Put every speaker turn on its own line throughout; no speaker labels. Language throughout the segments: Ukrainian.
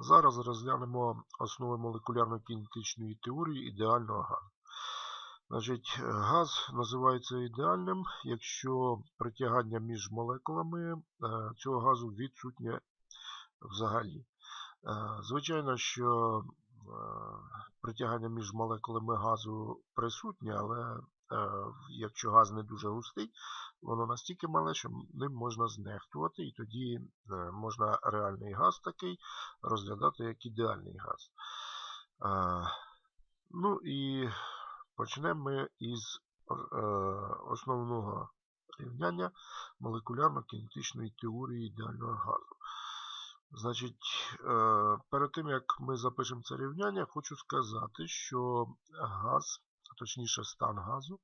Зараз розглянемо основи молекулярно-кінетичної теорії ідеального газу. Значить, е, Газ називається ідеальним, якщо притягання між молекулами е, цього газу відсутнє взагалі. Е, звичайно, що притягання між молекулами газу присутнє, але якщо газ не дуже густий, воно настільки мале, що ним можна знехтувати, і тоді е, можна реальний газ такий розглядати як ідеальний газ. Ну і почнемо ми із е, основного рівняння молекулярно-кінетичної теорії ідеального газу. Значить, е, перед тим як ми запишемо це рівняння, хочу сказати, що газ, точніше стан газу,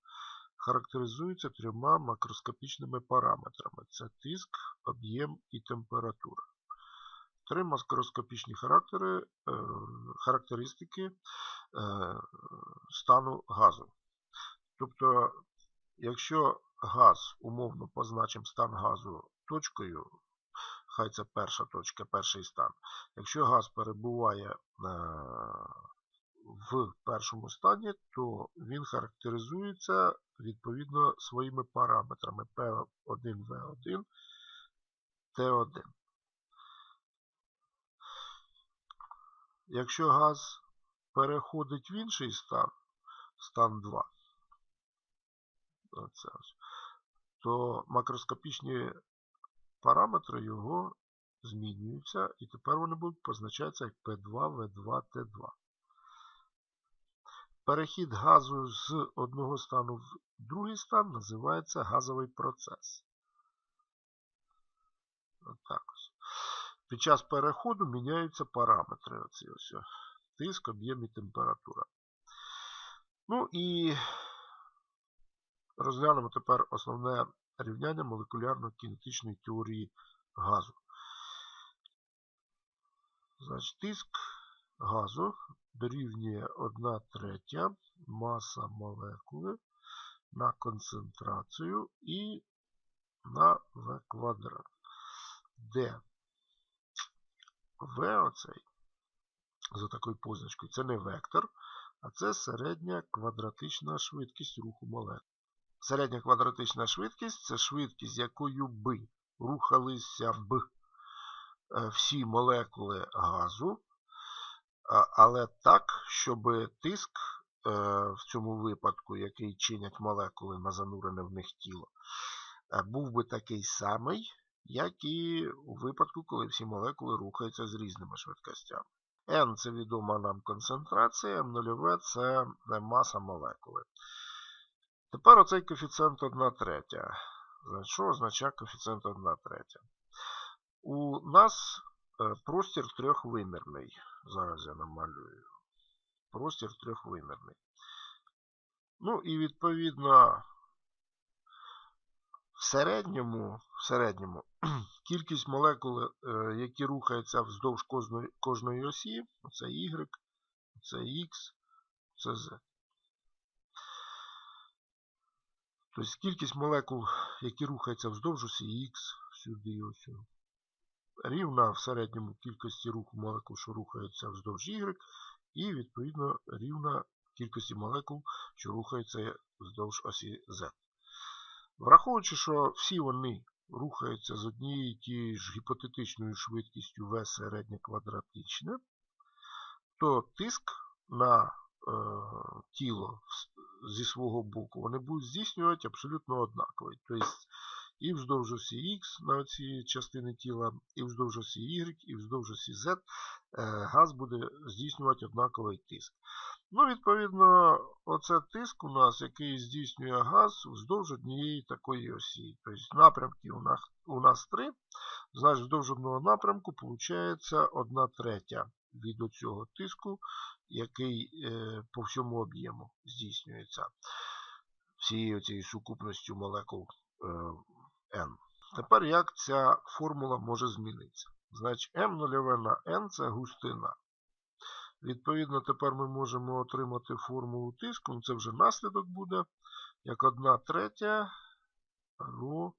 характеризується трьома макроскопічними параметрами: це тиск, об'єм і температура. Три макроскопічні характери, е, характеристики е, стану газу. Тобто, якщо газ, умовно позначимо стан газу точкою, хай це перша точка, перший стан. Якщо газ перебуває е, в першому стані, то він характеризується відповідно своїми параметрами P1, V1, T1. Якщо газ переходить в інший стан, стан 2, то макроскопічні параметри його змінюються, і тепер вони будуть позначатися як P2, V2, T2. Перехід газу з одного стану в другий стан називається газовий процес. Отак ось. Під час переходу міняються параметри. Оці ось. Тиск, об'єм і температура. Ну і розглянемо тепер основне рівняння молекулярно-кінетичної теорії газу. Значить, тиск газу дорівнює 1 третя маса молекули на концентрацію і на В квадрат. Де В оцей, за такою позначкою, це не вектор, а це середня квадратична швидкість руху молекул. Середня квадратична швидкість це швидкість, якою би рухалися б е, всі молекули газу але так, щоб тиск е, в цьому випадку, який чинять молекули на занурене в них тіло, е, був би такий самий, як і у випадку, коли всі молекули рухаються з різними швидкостями. N це відома нам концентрація, М0 це маса молекули. Тепер оцей коефіцієнт 1 третя. Що означає коефіцієнт 1 третя? У нас Е, простір трьохвимірний. Зараз я намалюю. Простір трьохвимірний. Ну і відповідно в середньому в середньому кількість молекул, е, які рухаються вздовж кожної, кожної осі, це Y, це X, це Z. Тобто кількість молекул, які рухаються вздовж осі X, сюди ось рівна в середньому кількості руху молекул, що рухаються вздовж Y, і, відповідно, рівна кількості молекул, що рухаються вздовж осі Z. Враховуючи, що всі вони рухаються з однією тією ж гіпотетичною швидкістю V середнє квадратичне, то тиск на е, тіло зі свого боку вони будуть здійснювати абсолютно однаковий. Тобто і вздовж осі Х на цій частини тіла, і вздовж осі Y, і вздовж осі Z е, газ буде здійснювати однаковий тиск. Ну, Відповідно, оце тиск у нас, який здійснює газ вздовж однієї такої осі. Тобто напрямки у нас у нас три. Значить, вздовж одного напрямку виходить 1 третя від цього тиску, який е, по всьому об'єму здійснюється всією цією сукупністю молекул е, n. Тепер як ця формула може змінитися? Значить, m0 на n це густина. Відповідно, тепер ми можемо отримати формулу тиску. Це вже наслідок буде як 1 третя ρ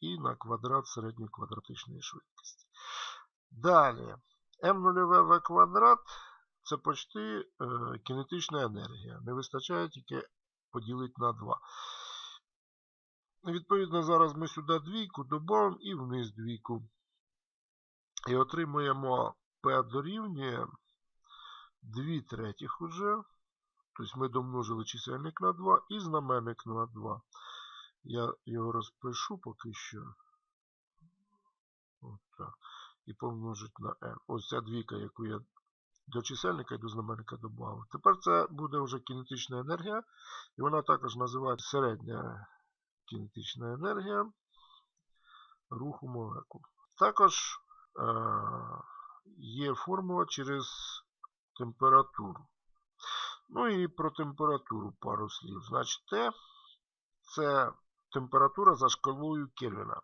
і на квадрат середньої квадратичної швидкості. Далі, М0В квадрат це почти е, кінетична енергія. Не вистачає тільки поділити на 2. Відповідно, зараз ми сюди двійку додамо і вниз двійку. І отримуємо P дорівнює 2 третіх уже. Тобто ми домножили чисельник на 2 і знаменник на 2. Я його розпишу поки що. От так. І помножить на n. Ось ця двійка, яку я до чисельника і до знаменника додав. Тепер це буде вже кінетична енергія. І вона також називається середня кінетична енергія руху молекул. Також е є формула через температуру. Ну і про температуру пару слів. Значить, Т це температура за шкалою Кельвіна.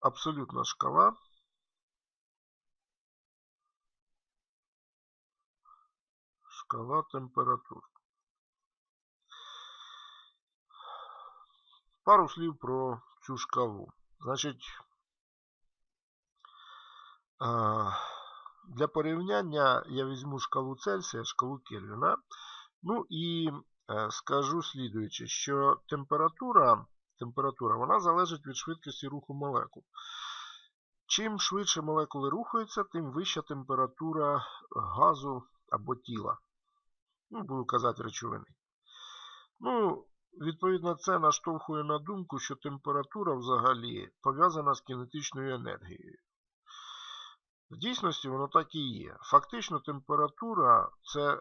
Абсолютна шкала. Шкала температур. Пару слів про цю шкалу. Значить, для порівняння я візьму шкалу Цельсія, шкалу Кельвіна. Ну і е, скажу слідуючи, що температура температура вона залежить від швидкості руху молекул. Чим швидше молекули рухаються, тим вища температура газу або тіла. Ну, Буду казати речовини. Ну, Відповідно, це наштовхує на думку, що температура взагалі пов'язана з кінетичною енергією. В дійсності воно так і є. Фактично, температура це е,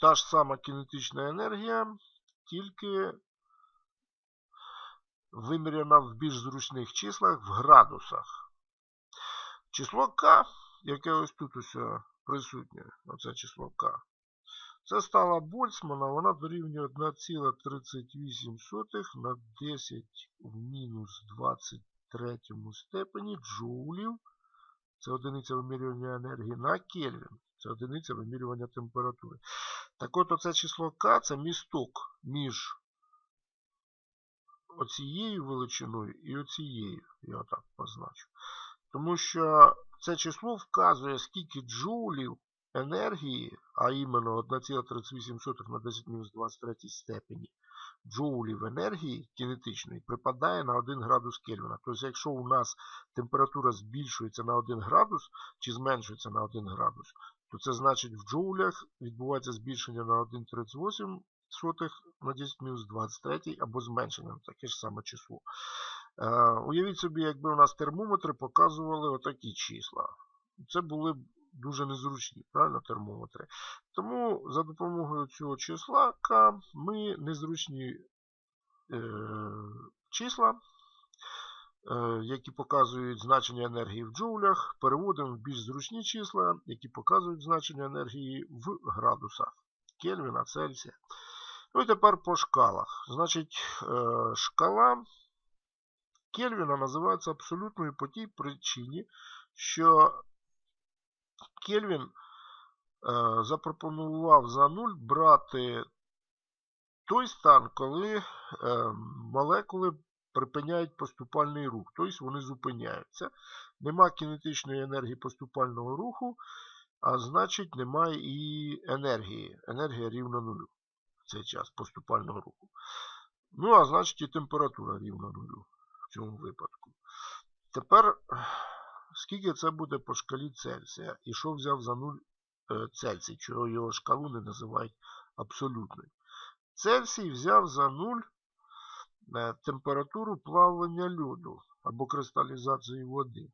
та ж сама кінетична енергія, тільки виміряна в більш зручних числах в градусах. Число К, яке ось тут усе присутнє, оце число К, це стала Больцмана, вона дорівнює 1,38 на 10 в мінус 23 степені джоулів. Це одиниця вимірювання енергії на Кельвін. Це одиниця вимірювання температури. Так от оце число К це місток між оцією величиною і оцією. Я так позначу. Тому що це число вказує, скільки джоулів енергії, а іменно 1,38 на 10 мінус 23 степені джоулів енергії кінетичної припадає на 1 градус Кельвіна. Тобто, якщо у нас температура збільшується на 1 градус чи зменшується на 1 градус, то це значить в джоулях відбувається збільшення на 1,38 на 10 мінус 23 або зменшення на таке ж саме число. Е, уявіть собі, якби у нас термометри показували отакі числа. Це були б дуже незручні, правильно, термометри. Тому за допомогою цього числа К ми незручні е, числа, е, які показують значення енергії в джоулях, переводимо в більш зручні числа, які показують значення енергії в градусах Кельвіна, Цельсія. Ну і тепер по шкалах. Значить, е, шкала Кельвіна називається абсолютною по тій причині, що Кельвін е, запропонував за нуль брати той стан, коли е, молекули припиняють поступальний рух, тобто вони зупиняються. Нема кінетичної енергії поступального руху, а значить немає і енергії. Енергія рівна нулю в цей час поступального руху. Ну, а значить і температура рівна нулю в цьому випадку. Тепер скільки це буде по шкалі Цельсія. І що взяв за 0 е, Цельсій, чого його шкалу не називають абсолютною. Цельсій взяв за 0 е, температуру плавлення льоду або кристалізації води.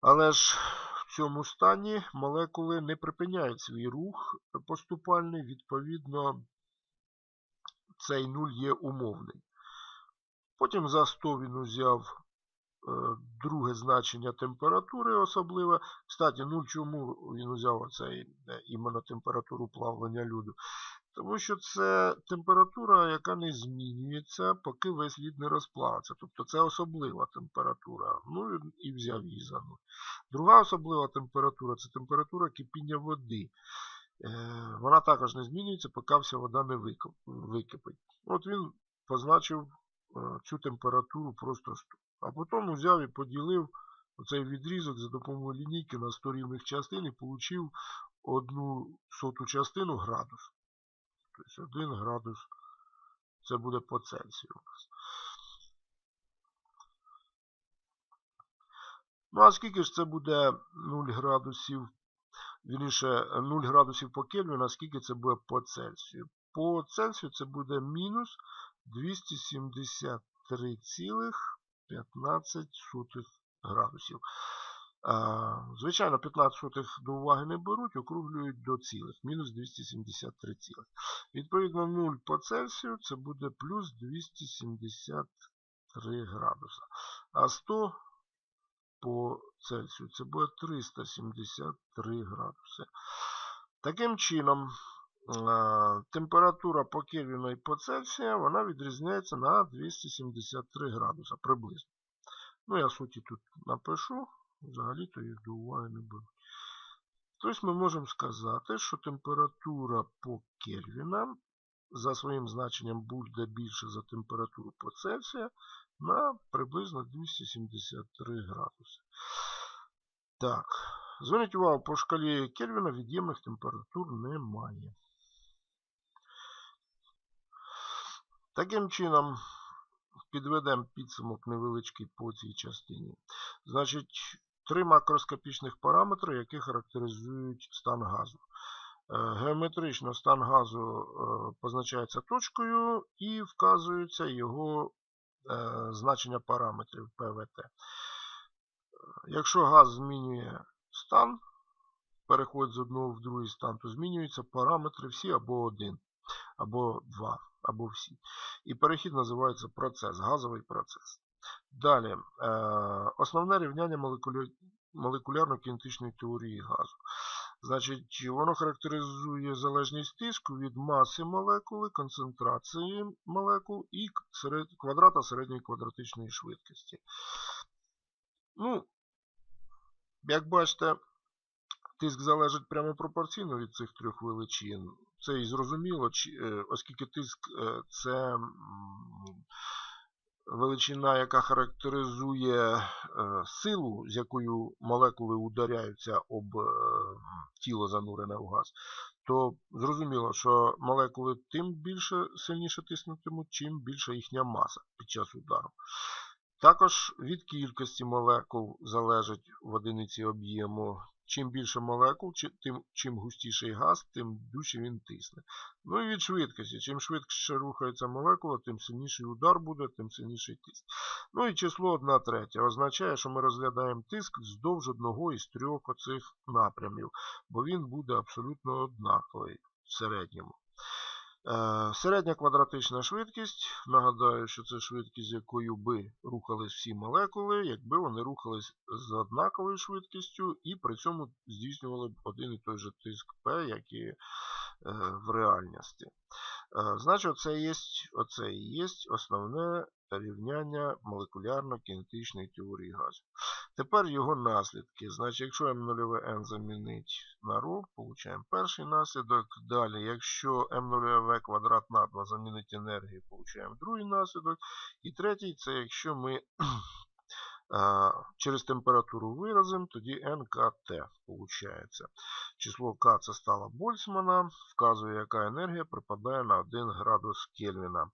Але ж в цьому стані молекули не припиняють свій рух поступальний, відповідно, цей 0 є умовний. Потім за 100 він узяв друге значення температури особливе. Кстати, ну чому він взяв оцей е, іменно температуру плавлення люду? Тому що це температура, яка не змінюється, поки весь лід не розплавиться. Тобто це особлива температура. Ну і взяв її за нуль. Друга особлива температура це температура кипіння води. Е, вона також не змінюється, поки вся вода не википить. От він позначив цю температуру просто 100. А потім взяв і поділив оцей відрізок за допомогою лінійки на 100 рівних частин і отримав одну соту частину градус. Тобто 1 градус це буде по Цельсію. Ну, а скільки ж це буде 0 градусів, вірніше 0 градусів по Кельвіну, а скільки це буде по Цельсію? По Цельсію це буде мінус 273,15 градусів. Звичайно, 15 сотих до уваги не беруть, округлюють до цілих, мінус 273 цілих. Відповідно, 0 по Цельсію це буде плюс 273 градуса. А 100 по Цельсію це буде 373 градуси. Таким чином, температура по Кельвіну і по Цельсію вона відрізняється на 273 градуса приблизно. Ну, я суті тут напишу, взагалі-то їх до уваги не беру. Тобто ми можемо сказати, що температура по Кельвіна за своїм значенням буде більше за температуру по Цельсія на приблизно 273 градуси. Так, зверніть увагу, по шкалі Кельвіна від'ємних температур немає. Таким чином, підведемо підсумок невеличкий по цій частині. Значить, три макроскопічних параметри, які характеризують стан газу. Геометрично стан газу позначається точкою і вказується його значення параметрів ПВТ. Якщо газ змінює стан, переходить з одного в другий стан, то змінюються параметри всі або один, або два, або всі. І перехід називається процес, газовий процес. Далі, основне рівняння молекулярно-кінетичної теорії газу. Значить, воно характеризує залежність тиску від маси молекули, концентрації молекул і квадрата середньої квадратичної швидкості. Ну, як бачите, тиск залежить прямо пропорційно від цих трьох величин. Це і зрозуміло, е, оскільки тиск е, це величина, яка характеризує е, силу, з якою молекули ударяються об тіло занурене в газ, то зрозуміло, що молекули тим більше сильніше тиснутимуть, чим більша їхня маса під час удару. Також від кількості молекул залежить в одиниці об'єму. Чим більше молекул, тим, чим густіший газ, тим дужче він тисне. Ну і від швидкості. Чим швидше рухається молекула, тим сильніший удар буде, тим сильніший тиск. Ну і число 1 третя означає, що ми розглядаємо тиск вздовж одного із трьох оцих напрямів, бо він буде абсолютно однаковий в середньому. Е, середня квадратична швидкість. Нагадаю, що це швидкість, якою би рухались всі молекули, якби вони рухались з однаковою швидкістю і при цьому здійснювали б один і той же тиск P, як і е, в реальності. Е, значить, це є, оце і є основне рівняння молекулярно-кінетичної теорії газу. Тепер його наслідки. Значить, якщо М0n замінить на ρ, получаємо перший наслідок. Далі, якщо М0В квадрат на 2 замінить енергію, получаємо другий наслідок. І третій це якщо ми через температуру виразимо, тоді НКТ виходить. Число К це стала Больцмана, вказує, яка енергія припадає на 1 градус Кельвіна.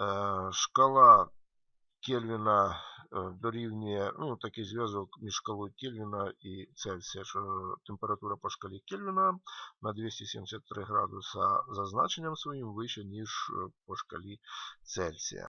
Е, шкала Кельвіна е, дорівнює ну, такий зв'язок між шкалою Кельвіна і Цельсія, що температура по шкалі Кельвіна на 273 градуса за значенням своїм вище, ніж е, по шкалі Цельсія.